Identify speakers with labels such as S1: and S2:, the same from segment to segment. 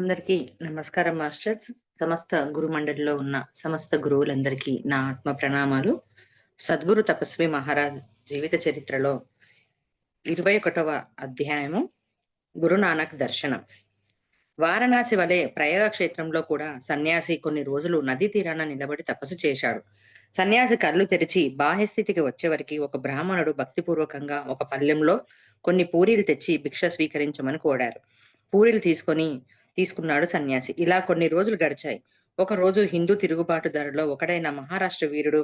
S1: అందరికీ నమస్కారం మాస్టర్స్. సమస్త గురు మండలిలో ఉన్న సమస్త గురువులందరికీ నా ఆత్మ ప్రణామాలు. సద్గురు తపస్వి మహారాజ్ జీవిత చరిత్రలో ఇరవై ఒకటవ అధ్యాయము గురునానక్ దర్శనం. వారణాసి వలె ప్రయాగ క్షేత్రంలో కూడా సన్యాసి కొన్ని రోజులు నదీ తీరాన నిలబడి తపస్సు చేశాడు. సన్యాసి కళ్ళు తెరిచి బాహ్యస్థితికి వచ్చేవరకు ఒక బ్రాహ్మణుడు భక్తిపూర్వకంగా ఒక పల్లెంలో కొన్ని పూరీలు తెచ్చి భిక్ష స్వీకరించమని కోరారు. పూరీలు తీసుకొని తీసుకున్నాడు సన్యాసి. ఇలా కొన్ని రోజులు గడిచాయి. ఒక రోజు హిందూ తిరుగుబాటుదారులో ఒకడైన మహారాష్ట్ర వీరుడు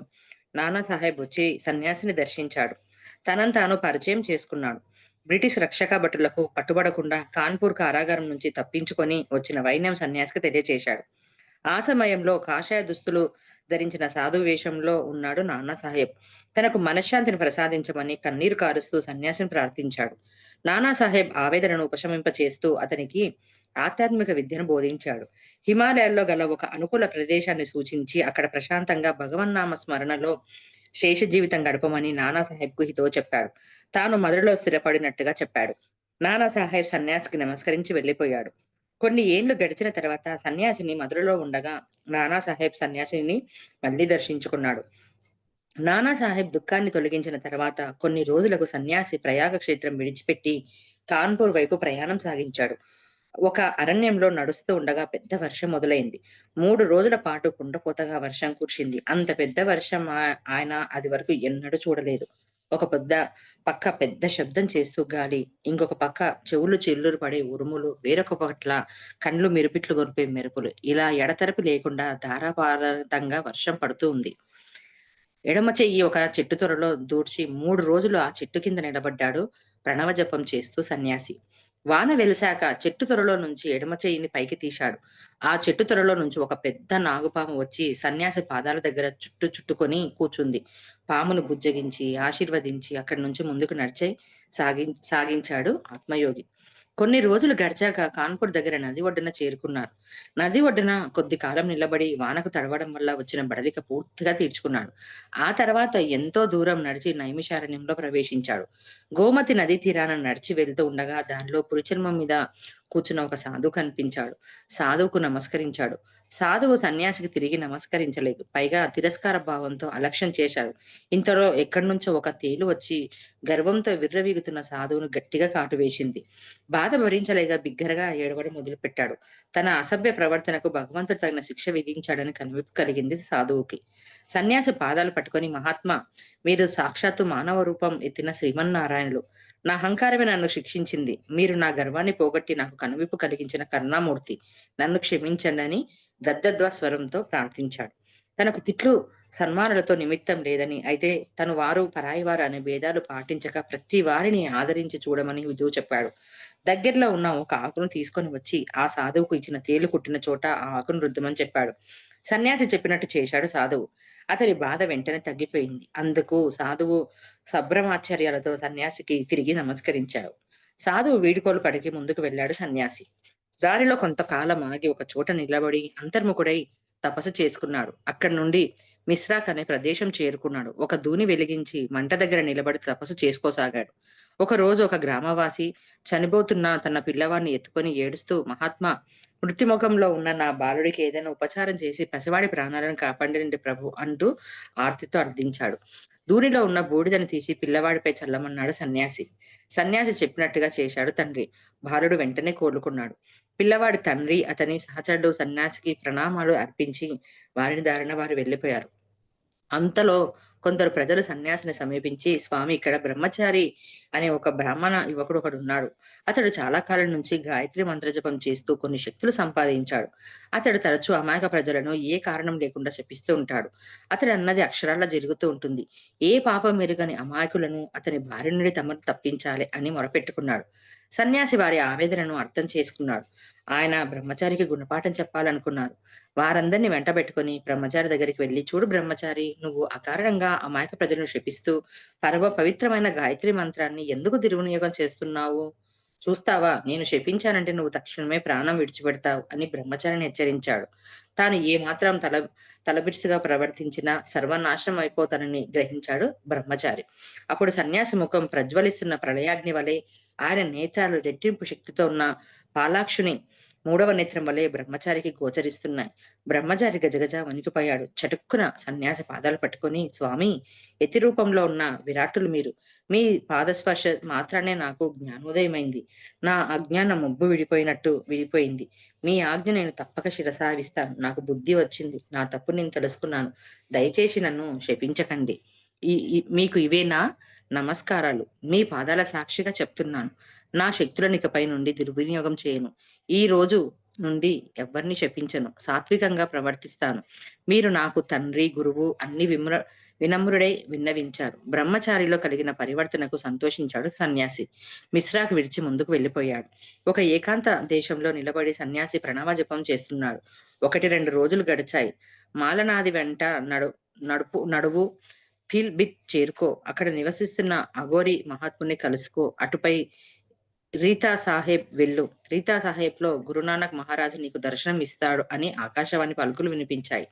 S1: నానా సాహెబ్ వచ్చి సన్యాసిని దర్శించాడు. తనను తాను పరిచయం చేసుకున్నాడు. బ్రిటిష్ రక్షక భటులకు పట్టుబడకుండా కాన్పూర్ కారాగారం నుంచి తప్పించుకొని వచ్చిన వైన్యం సన్యాసికి తెలియచేశాడు. ఆ సమయంలో కాషాయ దుస్తులు ధరించిన సాధు వేషంలో ఉన్నాడు నానా సాహెబ్. తనకు మనశ్శాంతిని ప్రసాదించమని కన్నీరు కారుస్తూ సన్యాసిని ప్రార్థించాడు. నానా సాహెబ్ ఆవేదనను ఉపశమింప చేస్తూ అతనికి ఆధ్యాత్మిక విద్యను బోధించాడు. హిమాలయాల్లో గల ఒక అనుకూల ప్రదేశాన్ని సూచించి అక్కడ ప్రశాంతంగా భగవన్నామ స్మరణలో శేష జీవితం గడపమని నానా సాహెబ్కు హితో చెప్పాడు. తాను మదురులో స్థిరపడినట్టుగా చెప్పాడు. నానా సాహెబ్ సన్యాసికి నమస్కరించి వెళ్ళిపోయాడు. కొన్ని ఏండ్లు గడిచిన తర్వాత సన్యాసిని మధురలో ఉండగా నానా సాహెబ్ సన్యాసిని మళ్ళీ దర్శించుకున్నాడు. నానా సాహెబ్ దుఃఖాన్ని తొలగించిన తర్వాత కొన్ని రోజులకు సన్యాసి ప్రయాగ క్షేత్రం విడిచిపెట్టి కాన్పూర్ వైపు ప్రయాణం సాగించాడు. ఒక అరణ్యంలో నడుస్తూ ఉండగా పెద్ద వర్షం మొదలైంది. మూడు రోజుల పాటు కుండపోతగా వర్షం కురిసింది. అంత పెద్ద వర్షం ఆయన అది వరకు ఎన్నడూ చూడలేదు. ఒక పెద్ద పక్క పెద్ద శబ్దం చేస్తూ గాలి ఇంకొక పక్క చెవులు చిల్లులు పడే ఉరుములు వేరొక పట్ల కండ్లు మెరుపిట్లు గొరిపే మెరుపులు. ఇలా ఎడతెరపి లేకుండా ధారాపాతంగా వర్షం పడుతూ ఉంది. ఎడమ చెయ్యి ఒక చెట్టు త్వరలో దూడ్చి మూడు రోజులు ఆ చెట్టు కింద నిలబడ్డాడు ప్రణవ జపం చేస్తూ సన్యాసి. వాన వెలిశాక చెట్టు త్వరలో నుంచి ఎడమ చెయ్యిని పైకి తీశాడు. ఆ చెట్టు త్వరలో నుంచి ఒక పెద్ద నాగుపాము వచ్చి సన్యాసి పాదాల దగ్గర చుట్టు చుట్టుకొని కూర్చుంది పామును బుజ్జగించి ఆశీర్వదించి అక్కడి నుంచి ముందుకు నడిచే సాగి సాగించాడు ఆత్మయోగి. కొన్ని రోజులు గడిచాక కాన్పూర్ దగ్గర నది ఒడ్డున చేరుకున్నారు. నది ఒడ్డున కొద్ది కాలం నిలబడి వానకు తడవడం వల్ల వచ్చిన బడలిక పూర్తిగా తీర్చుకున్నాడు. ఆ తర్వాత ఎంతో దూరం నడిచి నైమిషారణ్యంలో ప్రవేశించాడు. గోమతి నదీ తీరాన నడిచి వెళ్తూ ఉండగా దానిలో పురిచర్మం మీద కూర్చున్న ఒక సాధువు కనిపించాడు. సాధువుకు నమస్కరించాడు. సాధువు సన్యాసికి తిరిగి నమస్కరించలేదు. పైగా తిరస్కార భావంతో అలక్ష్యం చేశాడు. ఇంతలో ఎక్కడి నుంచో ఒక తేలు వచ్చి గర్వంతో విర్రవీగుతున్న సాధువును గట్టిగా కాటు వేసింది. బాధ భరించలేక బిగ్గరగా ఏడవడం మొదలుపెట్టాడు. తన అసభ్య ప్రవర్తనకు భగవంతుడు తగిన శిక్ష విధించాడని కనువిప్పు కలిగింది సాధువుకి. సన్యాసి పాదాలు పట్టుకొని మహాత్మా మీరు సాక్షాత్తు మానవ రూపం ఎత్తిన శ్రీమన్నారాయణులు. నా అహంకారమే నన్ను శిక్షించింది. మీరు నా గర్వాన్ని పోగొట్టి నాకు కనువిప్పు కలిగించిన కరుణామూర్తి నన్ను క్షమించండి అని గద్దద్వా స్వరంతో ప్రార్థించాడు. తనకు తిట్లు సన్మానులతో నిమిత్తం లేదని. అయితే తను వారు పరాయి వారు అనే భేదాలు పాటించక ప్రతి వారిని ఆదరించి చూడమని విధువు చెప్పాడు. దగ్గరలో ఉన్న ఒక ఆకును తీసుకొని వచ్చి ఆ సాధువుకు ఇచ్చిన తేలు కుట్టిన చోట ఆ ఆకును రుద్దమని చెప్పాడు. సన్యాసి చెప్పినట్టు చేశాడు సాధువు. అతని బాధ వెంటనే తగ్గిపోయింది. అందుకు సాధువు సభ్రమాచార్యాలతో సన్యాసికి తిరిగి నమస్కరించాడు. సాధువు వీడుకోలు పడికి ముందుకు వెళ్ళాడు సన్యాసి. దారిలో కొంతకాలం ఆగి ఒక చోట నిలబడి అంతర్ముఖుడై తపస్సు చేసుకున్నాడు. అక్కడి నుండి మిశ్రాక్ అనే ప్రదేశం చేరుకున్నాడు. ఒక దూని వెలిగించి మంట దగ్గర నిలబడి తపస్సు చేసుకోసాగాడు. ఒక రోజు ఒక గ్రామవాసి చనిపోతున్న తన పిల్లవాడిని ఎత్తుకొని ఏడుస్తూ మహాత్మా మృత్యుముఖంలో ఉన్న నా బాలుడికి ఏదైనా ఉపచారం చేసి పసివాడి ప్రాణాలను కాపాడండి ప్రభు అంటూ ఆర్తితో అర్థించాడు. దూనిలో ఉన్న బూడిదని తీసి పిల్లవాడిపై చల్లమన్నాడు సన్యాసి. సన్యాసి చెప్పినట్టుగా చేశాడు తండ్రి. బాలుడు వెంటనే కోలుకున్నాడు. పిల్లవాడి తండ్రి అతని సహచరుడు సన్యాసికి ప్రణామాలు అర్పించి వారిని దారిన వారు వెళ్ళిపోయారు. అంతలో కొందరు ప్రజలు సన్యాసిని సమీపించి స్వామి ఇక్కడ బ్రహ్మచారి అనే ఒక బ్రాహ్మణ యువకుడు ఒకడు ఉన్నాడు. అతడు చాలా కాలం నుంచి గాయత్రి మంత్రజపం చేస్తూ కొన్ని శక్తులు సంపాదించాడు. అతడు తరచూ అమాయక ప్రజలను ఏ కారణం లేకుండా శపిస్తూ ఉంటాడు. అతడు అన్నది అక్షరాల్లో జరుగుతూ ఉంటుంది. ఏ పాపం మెరుగని అమాయకులను అతని భార్య నుండి తమను తప్పించాలి అని మొరపెట్టుకున్నాడు. సన్యాసి వారి ఆవేదనను అర్థం చేసుకున్నాడు. ఆయన బ్రహ్మచారికి గుణపాఠం చెప్పాలనుకున్నారు. వారందరినీ వెంటబెట్టుకుని బ్రహ్మచారి దగ్గరికి వెళ్ళి చూడు బ్రహ్మచారి నువ్వు అకారణంగా అమాయక ప్రజలను శపిస్తూ పరమ పవిత్రమైన గాయత్రి మంత్రాన్ని ఎందుకు దుర్వినియోగం చేస్తున్నావు? చూస్తావా? నేను శపించానంటే నువ్వు తక్షణమే ప్రాణం విడిచిపెడతావు అని బ్రహ్మచారిని హెచ్చరించాడు. తాను ఏ మాత్రం తల తలబిడిసిగా ప్రవర్తించినా సర్వనాశనం అయిపోతానని గ్రహించాడు బ్రహ్మచారి. అప్పుడు సన్యాసి ముఖం ప్రజ్వలిస్తున్న ప్రళయాగ్ని వలె ఆయన నేత్రాలు రెట్టింపు శక్తితో ఉన్న పాలాక్షుని మూడవ నేత్రం వలె బ్రహ్మచారికి గోచరిస్తున్నాయి. బ్రహ్మచారి గజగజ వణికిపోయాడు. చటుక్కున సన్యాసి పాదాలు పట్టుకుని స్వామి ఎతి రూపంలో ఉన్న విరాటులు మీరు. మీ పాదస్పర్శ మాత్రానే నాకు జ్ఞానోదయమైంది. నా అజ్ఞానం ముబ్బు విడిపోయినట్టు విడిపోయింది. మీ ఆజ్ఞ నేను తప్పక శిరసావిస్తాను. నాకు బుద్ధి వచ్చింది. నా తప్పు నేను తెలుసుకున్నాను. దయచేసి నన్ను శపించకండి. ఈ ఈ- మీకు ఇవేనా నమస్కారాలు? మీ పాదాల సాక్షిగా చెప్తున్నాను. నా శక్తులను ఇకపై నుండి దుర్వినియోగం చేయను. ఈ రోజు నుండి ఎవరిని శపించను. సాత్వికంగా ప్రవర్తిస్తాను. మీరు నాకు తండ్రి గురువు అన్ని విమ్ర వినమ్రుడై విన్నవించారు. బ్రహ్మచారిలో కలిగిన పరివర్తనకు సంతోషించాడు సన్యాసి. మిశ్రాకు విడిచి ముందుకు వెళ్ళిపోయాడు. ఒక ఏకాంత దేశంలో నిలబడి సన్యాసి ప్రణవ జపం చేస్తున్నాడు. ఒకటి రెండు రోజులు గడిచాయి. మాలనాది వెంట నడు నడుపు నడువు ఫిల్ బిత్ చేరుకో. అక్కడ నివసిస్తున్న అఘోరి మహాత్ముని కలుసుకో. అటుపై రీతా సాహెబ్ వెళ్ళు. రీతా సాహెబ్లో గురునానక్ మహారాజు నీకు దర్శనం ఇస్తాడు అని ఆకాశవాణి పలుకులు వినిపించాయి.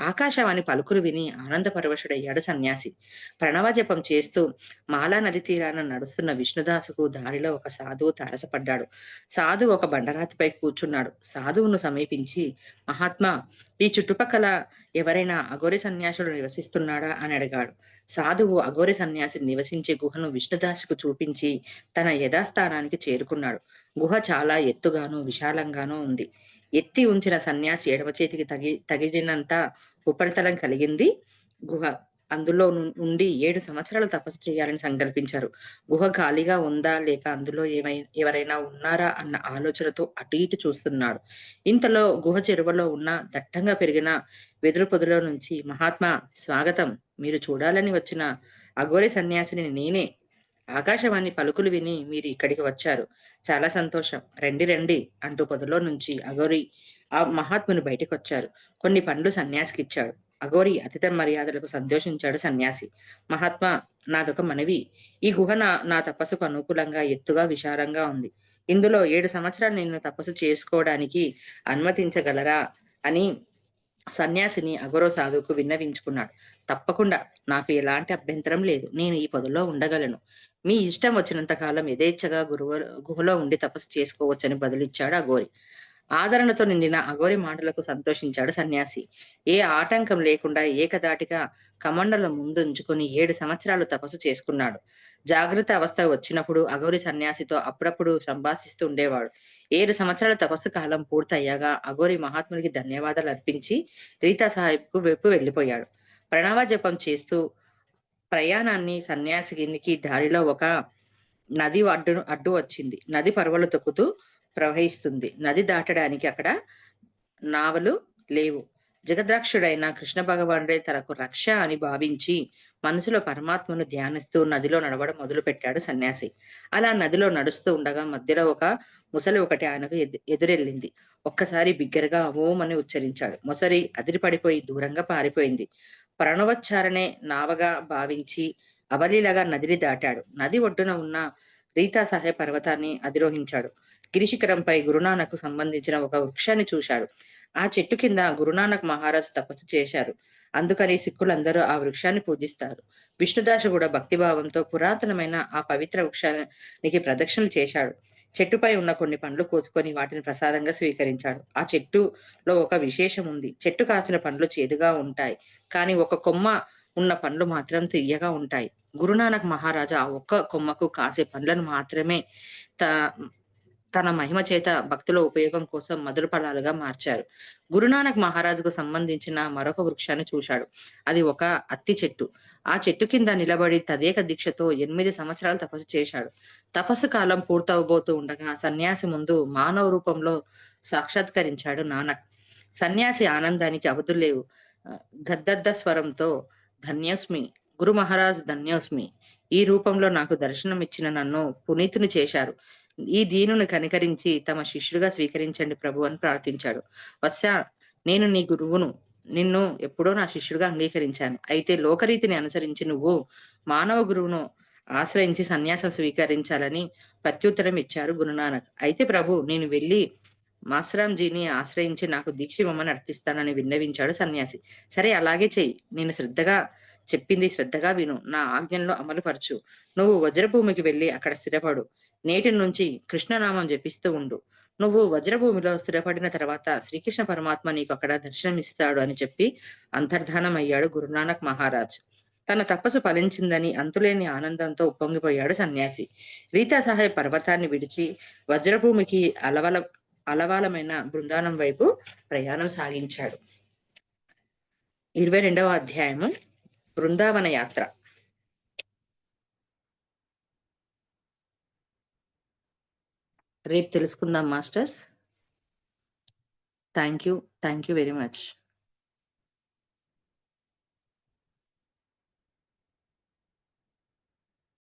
S1: ఆకాశవాణి పలుకులు విని ఆనంద పరవశుడయ్యాడు సన్యాసి. ప్రణవ జపం చేస్తూ మాలా నది తీరాన నడుస్తున్న విష్ణుదాసుకు దారిలో ఒక సాధువు తారసపడ్డాడు. సాధువు ఒక బండరాతిపై కూర్చున్నాడు. సాధువును సమీపించి మహాత్మా ఈ చుట్టుపక్కల ఎవరైనా అఘోరి సన్యాసుడు నివసిస్తున్నాడా అని అడిగాడు. సాధువు అఘోరి సన్యాసి నివసించే గుహను విష్ణుదాసుకు చూపించి తన యథాస్థానానికి చేరుకున్నాడు. గుహ చాలా ఎత్తుగాను విశాలంగానూ ఉంది. ఎత్తి ఉంచిన సన్యాసి ఎడమ చేతికి తగి తగిలినంత ఉపరితలం కలిగింది గుహ. అందులో ను- నుండి ఏడు సంవత్సరాలు తపస్సు చేయాలని సంకల్పించారు. గుహ ఖాళీగా ఉందా లేక అందులో ఏమై ఎవరైనా ఉన్నారా అన్న ఆలోచనతో అటు ఇటు చూస్తున్నాడు. ఇంతలో గుహ చెరువలో ఉన్న దట్టంగా పెరిగిన వెదురు పొదలో నుంచి మహాత్మా స్వాగతం. మీరు చూడాలని వచ్చిన అఘోరి సన్యాసిని నేనే ఆకాశవాణి పలుకులు విని మీరు ఇక్కడికి వచ్చారు. చాలా సంతోషం. రండి రండి అంటూ పొదలో నుంచి అఘోరి ఆ మహాత్ముని బయటకు వచ్చారు కొన్ని పండ్లు సన్యాసికి ఇచ్చాడు. అఘోరి అతిథ మర్యాదలకు సంతోషించాడు సన్యాసి. మహాత్మా నాదొక మనవి. ఈ గుహ నా నా తపస్సుకు అనుకూలంగా ఎత్తుగా విశాలంగా ఉంది. ఇందులో ఏడు సంవత్సరాలు నేను తపస్సు చేసుకోవడానికి అనుమతించగలరా అని సన్యాసిని అగరో సాధువుకు విన్నవించుకున్నాడు. తప్పకుండా నాకు ఎలాంటి అభ్యంతరం లేదు. నేను ఈ పదులో ఉండగలను. మీ ఇష్టం వచ్చినంత కాలం యథేచ్ఛగా గురువు గుహలో ఉండి తపస్సు చేసుకోవచ్చని బదులిచ్చాడు అఘోరి. ఆదరణతో నిండిన అఘోరి మాటలకు సంతోషించాడు సన్యాసి. ఏ ఆటంకం లేకుండా ఏకదాటిగా కమండల ముందుంచుకుని ఏడు సంవత్సరాలు తపస్సు చేసుకున్నాడు. జాగ్రత్త అవస్థ వచ్చినప్పుడు అఘోరి సన్యాసితో అప్పుడప్పుడు సంభాషిస్తూ ఉండేవాడు. ఏడు సంవత్సరాల తపస్సు కాలం పూర్తయ్యాగా అఘోరి మహాత్మునికి ధన్యవాదాలు అర్పించి రీతా సాహెబ్కు వైపు వెళ్ళిపోయాడు. ప్రణవ జపం చేస్తూ ప్రయాణాన్ని సన్యాసికి దారిలో ఒక నది అడ్డు అడ్డు వచ్చింది. నది పర్వలు తొక్కుతూ ప్రవహిస్తుంది. నది దాటడానికి అక్కడ నావలు లేవు. జగద్రాక్షుడైన కృష్ణ భగవానుడే తనకు రక్ష అని భావించి మనసులో పరమాత్మను ధ్యానిస్తూ నదిలో నడవడం మొదలుపెట్టాడు సన్యాసి. అలా నదిలో నడుస్తూ ఉండగా మధ్యలో ఒక ముసలి ఒకటి ఆయనకు ఎదు- ఎదురెళ్ళింది. ఒక్కసారి బిగ్గరగా ఓమని అని ఉచ్చరించాడు. ముసలి అదిరిపడిపోయి దూరంగా పారిపోయింది. ప్రణవచ్చారనే నావగా భావించి అవలీలగా నదిని దాటాడు. నది ఒడ్డున ఉన్న రీతా పర్వతాన్ని అధిరోహించాడు. గిరిశిఖరంపై గురునానక్ సంబంధించిన ఒక వృక్షాన్ని చూశాడు. ఆ చెట్టు కింద గురునానక్ మహారాజ్ తపస్సు చేశారు. అందుకని సిక్కులందరూ ఆ వృక్షాన్ని పూజిస్తారు. విష్ణుదాసు కూడా భక్తిభావంతో పురాతనమైన ఆ పవిత్ర వృక్షానికి ప్రదక్షిణలు చేశాడు. చెట్టుపై ఉన్న కొన్ని పండ్లు కోసుకొని వాటిని ప్రసాదంగా స్వీకరించాడు. ఆ చెట్టులో ఒక విశేషం ఉంది. చెట్టు కాసిన పండ్లు చేదుగా ఉంటాయి కానీ ఒక కొమ్మ ఉన్న పండ్లు మాత్రం తియ్యగా ఉంటాయి. గురునానక్ మహారాజా ఆ ఒక్క కొమ్మకు కాసే పండ్లను మాత్రమే త తన మహిమ చేత భక్తుల ఉపయోగం కోసం మధుర ఫలాలుగా మార్చారు. గురునానక్ మహారాజుకు సంబంధించిన మరొక వృక్షాన్ని చూశాడు. అది ఒక అత్తి చెట్టు. ఆ చెట్టు కింద నిలబడి తదేక దీక్షతో ఎనిమిది సంవత్సరాలు తపస్సు చేశాడు. తపస్సు కాలం పూర్తవబోతూ ఉండగా సన్యాసి ముందు మానవ రూపంలో సాక్షాత్కరించాడు నానక్. సన్యాసి ఆనందానికి అవధులేవు గద్దద్ద స్వరంతో ధన్యోస్మి గురు మహారాజ్ ధన్యోస్మి ఈ రూపంలో నాకు దర్శనం ఇచ్చిన నన్ను పునీతుని చేశారు. ఈ దీనుని కనికరించి తమ శిష్యుడిగా స్వీకరించండి ప్రభు అని ప్రార్థించాడు. వత్స నేను నీ గురువును నిన్ను ఎప్పుడో నా శిష్యుడిగా అంగీకరించాను. అయితే లోకరీతిని అనుసరించి నువ్వు మానవ గురువును ఆశ్రయించి సన్యాసం స్వీకరించాలని ప్రత్యుత్తరం ఇచ్చారు గురునానక్. అయితే ప్రభు నేను వెళ్ళి మాస్రాంజీని ఆశ్రయించి నాకు దీక్ష ఇవ్వమని అర్థిస్తానని విన్నవించాడు సన్యాసి. సరే అలాగే చెయ్యి. నేను శ్రద్ధగా చెప్పింది శ్రద్ధగా విను. నా ఆజ్ఞల్లో అమలుపరచు. నువ్వు వజ్రభూమికి వెళ్ళి అక్కడ స్థిరపడు. నేటి నుంచి కృష్ణనామం జపిస్తూ ఉండు. నువ్వు వజ్రభూమిలో స్థిరపడిన తర్వాత శ్రీకృష్ణ పరమాత్మ నీకు అక్కడ దర్శనమిస్తాడు అని చెప్పి అంతర్ధానం అయ్యాడు గురునానక్ మహారాజ్. తన తపస్సు ఫలించిందని అంతులేని ఆనందంతో ఉప్పొంగిపోయాడు సన్యాసి. రీతాసాహెబ్ పర్వతాన్ని విడిచి వజ్రభూమికి అలవల అలవాలమైన బృందానం వైపు ప్రయాణం సాగించాడు. ఇరవై రెండవ అధ్యాయము బృందావన యాత్ర. రేపు తెలుసుకుందాం masters. Thank you thank you very much